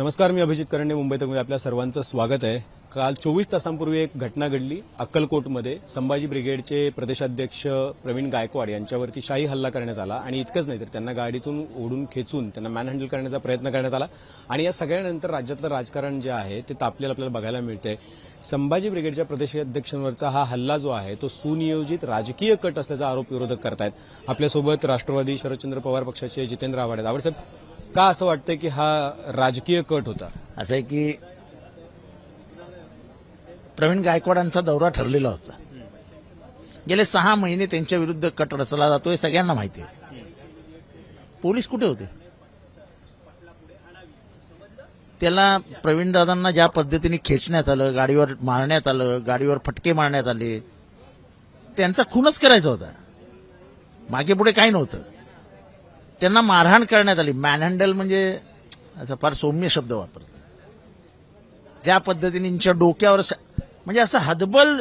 नमस्कार मी अभिजित करंडे मुंबईत आपल्या सर्वांचं स्वागत आहे. काल चोवीस तासांपूर्वी एक घटना घडली. अक्कलकोटमध्ये संभाजी ब्रिगेडचे प्रदेशाध्यक्ष प्रवीण गायकवाड यांच्यावरती शाही हल्ला करण्यात आला आणि इतकंच नाही तर त्यांना गाडीतून ओढून खेचून त्यांना मॅनहँडल करण्याचा प्रयत्न करण्यात आला. आणि या सगळ्यानंतर राज्यातलं राजकारण जे आहे ते तापलेलं आपल्याला बघायला मिळतंय. संभाजी ब्रिगेडच्या प्रदेशाध्यक्षांवरचा हा हल्ला जो आहे तो सुनियोजित राजकीय कट असल्याचा आरोप विरोधक करतायत. आपल्यासोबत राष्ट्रवादी शरदचंद्र पवार पक्षाचे जितेंद्र आव्हाड आहेत. आव्हाड साहेब का असं वाटतंय की हा राजकीय कट होता? असं आहे की प्रवीण गायकवाडांचा दौरा ठरलेला होता. गेले सहा महिने त्यांच्या विरुद्ध कट रचला जातोय सगळ्यांना माहिती आहे. पोलीस कुठे होते? त्याला प्रवीण दादांना ज्या पद्धतीने खेचण्यात आलं गाडीवर मारण्यात आलं गाडीवर फटके मारण्यात आले त्यांचा खूनच करायचा होता. मागे पुढे काही नव्हतं. त्यांना मारहाण करण्यात आली. मॅनहँडल म्हणजे असा फार सौम्य शब्द वापरतो ज्या पद्धतीने डोक्यावर म्हणजे असं हदबल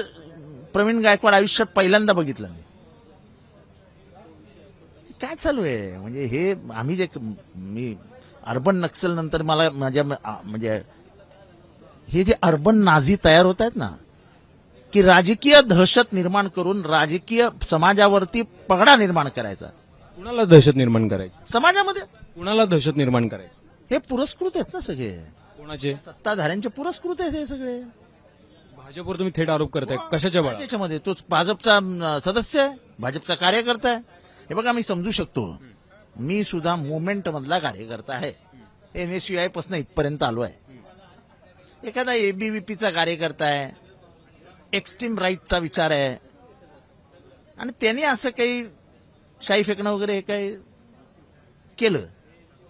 प्रवीण गायकवाड आयुष्यात पहिल्यांदा बघितलं मी. काय चालू आहे? म्हणजे हे आम्ही जे मी अर्बन नक्सल नंतर मला माझ्या म्हणजे हे जे अर्बन नाझी तयार होत आहेत ना की राजकीय दहशत निर्माण करून राजकीय समाजावरती पगडा निर्माण करायचा. कुणाला दहशत निर्माण करायची? समाजामध्ये? कुणाला दहशत निर्माण करायची? हे पुरस्कृत आहेत ना सगळे. कोणाचे? सत्ताधाऱ्यांचे पुरस्कृत आहेत हे सगळे. भाजपवर तुम्ही थेट आरोप करताय. कशाच्या बळा त्याच्यामध्ये तो भाजपचा अं, सदस्य आहे भाजपचा कार्यकर्ता आहे. हे बघा मी समजू शकतो. मी सुद्धा मुवमेंट मधला कार्यकर्ता आहे. एन एस यू आयपासून इथपर्यंत आलो आहे. एखादा एबीव्हीपीचा कार्यकर्ता आहे. एक्स्ट्रीम राईटचा विचार आहे. आणि त्यांनी असं काही शाही फेकणं वगैरे हे काही केलं?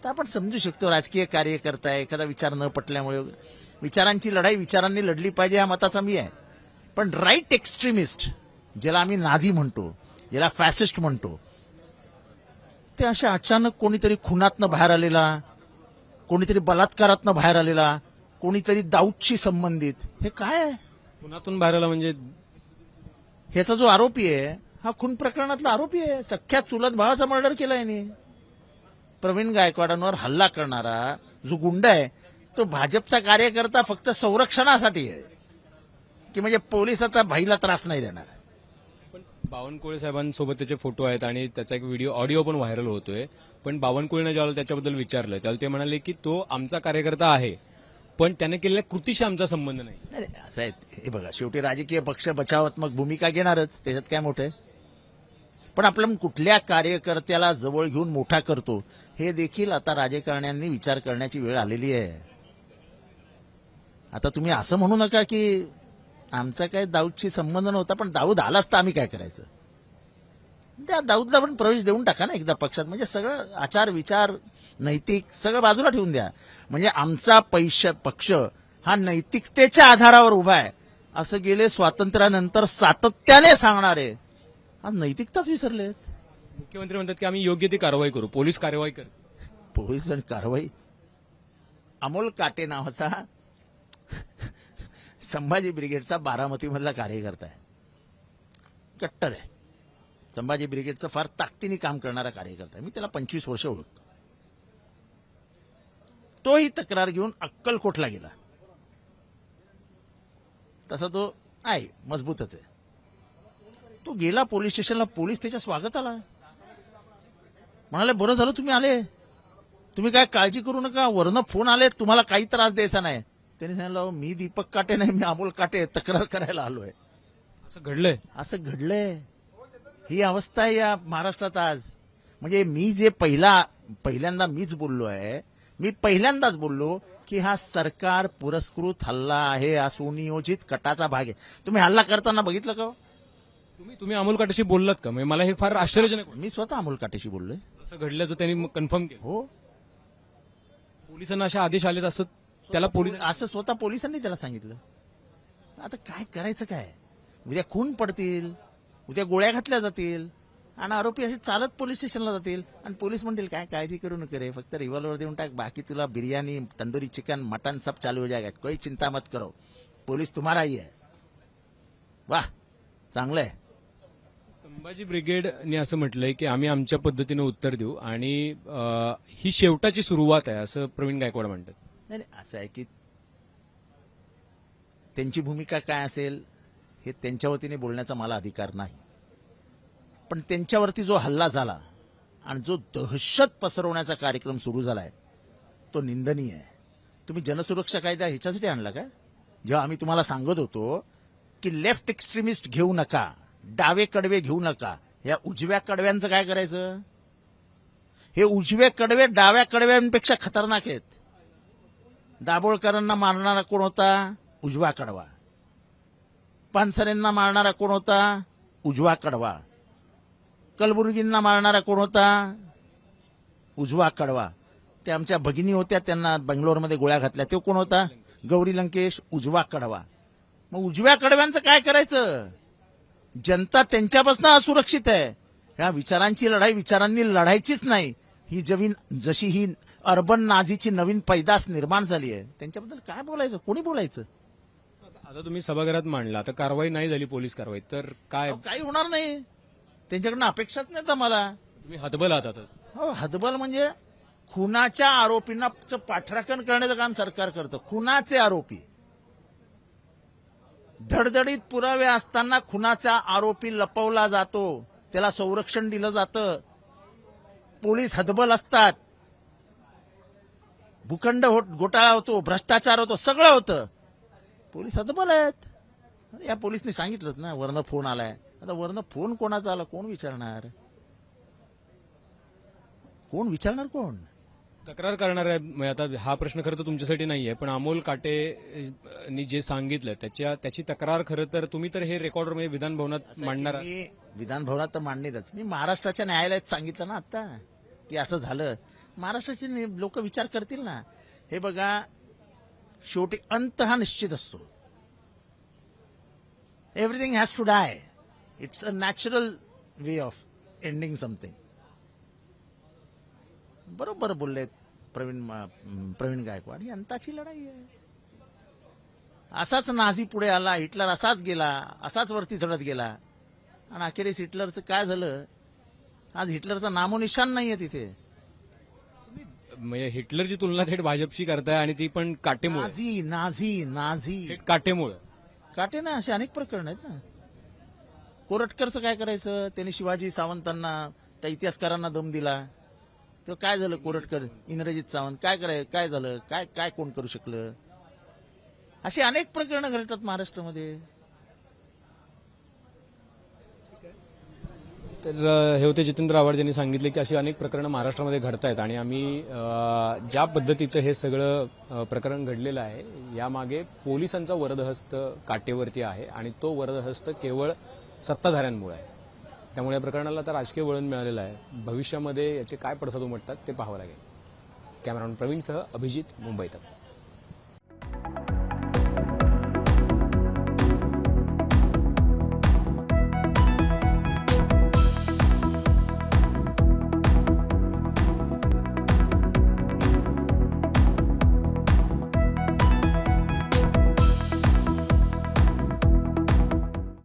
तर आपण समजू शकतो राजकीय कार्यकर्ता आहे एखादा विचार न पटल्यामुळे वगैरे. विचारांची लढाई विचारांनी लढली पाहिजे हा मताचा मी आहे. पण राईट एक्स्ट्रीमिस्ट ज्याला आम्ही नाझी म्हणतो ज्याला फॅसिस्ट म्हणतो ते अशा अचानक कोणीतरी खुनातनं बाहेर आलेला कोणीतरी बलात्कारातनं बाहेर आलेला कोणीतरी दाऊदशी संबंधित हे काय आहे? पुण्यातून बाहेर आला म्हणजे ह्याचा जो आरोपी आहे हा खून प्रकरणातला आरोपी आहे. सख्या चुलत भावाचा मर्डर केला याने. प्रवीण गायकवाडांवर हल्ला करणारा जो गुंड आहे तो भाजपचा कार्यकर्ता फक्त संरक्षणासाठी आहे. की म्हणजे पोलिसाचा भाईला त्रास नाही देणार. बावनकुळे साहेबांसोबत त्याचे फोटो आहेत आणि त्याचा एक व्हिडिओ ऑडिओ पण व्हायरल होतोय. पण बावनकुळेनं ज्यावेळेला त्याच्याबद्दल विचारलं त्याला ते म्हणाले की तो आमचा कार्यकर्ता आहे पण त्याने केलेल्या कृतीशी आमचा संबंध नाही, असं आहे. हे बघा शेवटी राजकीय पक्ष बचावात्मक भूमिका घेणारच. त्याच्यात काय मोठं आहे? पण आपण कुठल्या कार्यकर्त्याला जवळ घेऊन मोठा करतो हे देखील आता राजकारण्यांनी विचार करण्याची वेळ आलेली आहे. आता तुम्ही असं म्हणू नका की आमचा काय दाऊदशी संबंध नव्हता पण दाऊद आला असता आम्ही काय करायचं? त्या दाऊदला पण प्रवेश देऊन टाका ना एकदा पक्षात. म्हणजे सगळं आचार विचार नैतिक सगळं बाजूला ठेवून द्या. म्हणजे आमचा पैश पक्ष हा नैतिकतेच्या आधारावर उभा आहे. असं गेले स्वातंत्र्यानंतर सातत्याने सांगणारे आज नैतिकताच विसरलेत. मुख्यमंत्री म्हणतात की आम्ही योग्य ती कारवाई करू. पोलीस कारवाई कर. पोलीस आणि कारवाई. अमोल काटे नावाचा संभाजी ब्रिगेडचा बारामतीमधला कार्यकर्ता आहे. कट्टर आहे. संभाजी ब्रिगेडचं फार ताकदीने काम करणारा कार्यकर्ता आहे. मी त्याला पंचवीस वर्ष ओळखतो. तोही तक्रार घेऊन अक्कलकोटला गेला. तसा तो आहे मजबूतच आहे. तो गेला पोलीस स्टेशनला पोलीस त्याच्या स्वागताला. म्हणाले बरं झालं तुम्ही आले. तुम्ही काय काळजी करू नका. वरनं फोन आले तुम्हाला काही त्रास द्यायचा नाही. त्यांनी सांगितलं "अहो, मी दीपक काटे नाही मी अमोल काटे तक्रार करायला आलोय. असं घडलंय? असं घडलंय. ही अवस्था आहे या महाराष्ट्रात आज. म्हणजे मी जे पहिला पहिल्यांदा मीच बोललो आहे मी पहिल्यांदाच बोललो की हा सरकार पुरस्कृत हल्ला आहे हा सुनियोजित कटाचा भाग आहे. तुम्ही हल्ला करताना बघितलं का हो? तुम्ही तुम्ही अमोल काटेशी बोललात का? म्हणजे मला हे फार आश्चर्यजनक वाटलं. मी स्वतः अमोल काटेशी बोललोय. असं घडल्याचं त्यांनी कन्फर्म केलं. हो. पोलिसांना असे आदेश आलेत असं त्याला पोलीस असं स्वतः पोलिसांनी त्याला सांगितलं. आता काय करायचं काय? उद्या खून पडतील उद्या गोळ्या घातल्या जातील आणि आरोपी असे चालत पोलीस स्टेशनला जातील. आणि पोलीस म्हणतील काय काळजी करू नका रे फक्त रिव्हॉल्वर देऊन टाक बाकी तुला बिर्याणी तंदुरी चिकन मटन सब चालू हो जाएगा. कोई चिंता मत करो. पोलीस तुम्हारा ही है. वाह चांगलं आहे. संभाजी ब्रिगेडने असं म्हटलंय की आम्ही आमच्या पद्धतीनं उत्तर देऊ आणि ही शेवटाची सुरुवात आहे असं प्रवीण गायकवाड म्हणतात. नाही नाही, असं आहे की त्यांची भूमिका काय असेल हे त्यांच्या वतीने बोलण्याचा मला अधिकार नाही. पण त्यांच्यावरती जो हल्ला झाला आणि जो दहशत पसरवण्याचा कार्यक्रम सुरू झालाय तो निंदनीय आहे. तुम्ही जनसुरक्षा कायदा ह्याच्यासाठी आणला का? जेव्हा आम्ही तुम्हाला सांगत होतो की लेफ्ट एक्स्ट्रीमिस्ट घेऊ नका डावे कडवे घेऊ नका. या उजव्या कडव्यांचं काय करायचं? हे उजवे कडवे डाव्या कडव्यांपेक्षा खतरनाक आहेत. दाभोळकरांना मारणारा कोण होता? उजवा कडवा. पानसरेंना मारणारा कोण होता? उजवा कडवा. कलबुर्गींना मारणारा कोण होता? उजवा कडवा. त्या आमच्या भगिनी होत्या त्यांना बंगलोरमध्ये गोळ्या घातल्या. तो कोण होता? गौरी लंकेश उजवा कडवा. मग उजव्या कडव्यांचं काय करायचं? जनता त्यांच्यापासून असुरक्षित आहे. ह्या विचारांची लढाई विचारांनी लढायचीच नाही. ही जमीन जशी ही अर्बन नाझीची नवीन पैदास निर्माण झाली आहे. त्यांच्याबद्दल काय बोलायचं? कोणी बोलायचं? आता तुम्ही सभागृहात मांडला आता कारवाई नाही झाली पोलीस कारवाई तर काय? काही होणार नाही. त्यांच्याकडनं अपेक्षाच नाही मला. तुम्ही हतबल आहात आता. हो हतबल म्हणजे खुनाच्या आरोपींना पाठराखण करण्याचं काम सरकार करतं. खुनाचे आरोपी. धडधडीत पुरावे असताना खुनाचा आरोपी लपवला जातो. त्याला संरक्षण दिलं जातं. पोलीस हतबल असतात. भूखंड हो घोटाळा होतो भ्रष्टाचार होतो सगळं होतं. पोलीस हतबल आहेत. या पोलिसनी सांगितलंच ना वरनं फोन आलाय. आता वरनं फोन कोणाचा आला? कोण विचारणार? कोण विचारणार कोण? तक्रार करणार आहे म्हणजे आता हा प्रश्न खरं तर तुमच्यासाठी नाहीये पण अमोल काटे अ, नी जे सांगितलं त्याच्या त्याची तक्रार खरं तर तुम्ही तर हे रेकॉर्डर म्हणजे विधान भवनात मांडणार विधान भवनात तर मांडणेच मी महाराष्ट्राच्या न्यायालयात सांगितलं ना आता की असं झालं. महाराष्ट्राचे लोक विचार करतील ना. हे बघा शेवटी अंत हा निश्चित असतो. Everything has to die it's a natural way of ending something बरोबर बोलले प्रवीण प्रवीण गायकवाड अंताची लढाई आहे. असाच नाझी पुढे आला हिटलर असाच गेला असाच वरती चढत गेला. आणि अखेरीस हिटलरचं काय झालं? आज हिटलरचं नामोनिशान नाहीये तिथे. म्हणजे हिटलरची तुलना थेट भाजपशी करताय आणि ती पण काटेमुळे. नाझी नाझी नाझी. थेट काटेमुळे. काटे ना असे अनेक प्रकरण आहेत ना. कोरटकरचं काय करायचं? त्यांनी शिवाजी सावंतांना त्या इतिहासकारांना दम दिला. तर काय झालं कोरटकर इंद्रजित सावंत? काय कराय काय झालं? काय काय कोण करू शकलं? अशी अनेक प्रकरणं घडतात महाराष्ट्रामध्ये. तर हे होते जितेंद्र आव्हाड यांनी सांगितले की अशी अनेक प्रकरणं महाराष्ट्रामध्ये घडत आहेत आणि आम्ही ज्या पद्धतीचं हे सगळं प्रकरण घडलेलं आहे यामागे पोलिसांचा वरदहस्त काटेवरती आहे आणि तो वरदहस्त केवळ सत्ताधाऱ्यांमुळे आहे. त्यामुळे या प्रकरणाला तर राजकीय वळण मिळालेलं आहे. भविष्यामध्ये याचे काय पडसाद उमटतात ते पाहावं लागेल. कॅमेरामॅन प्रवीणसह अभिजित मुंबईत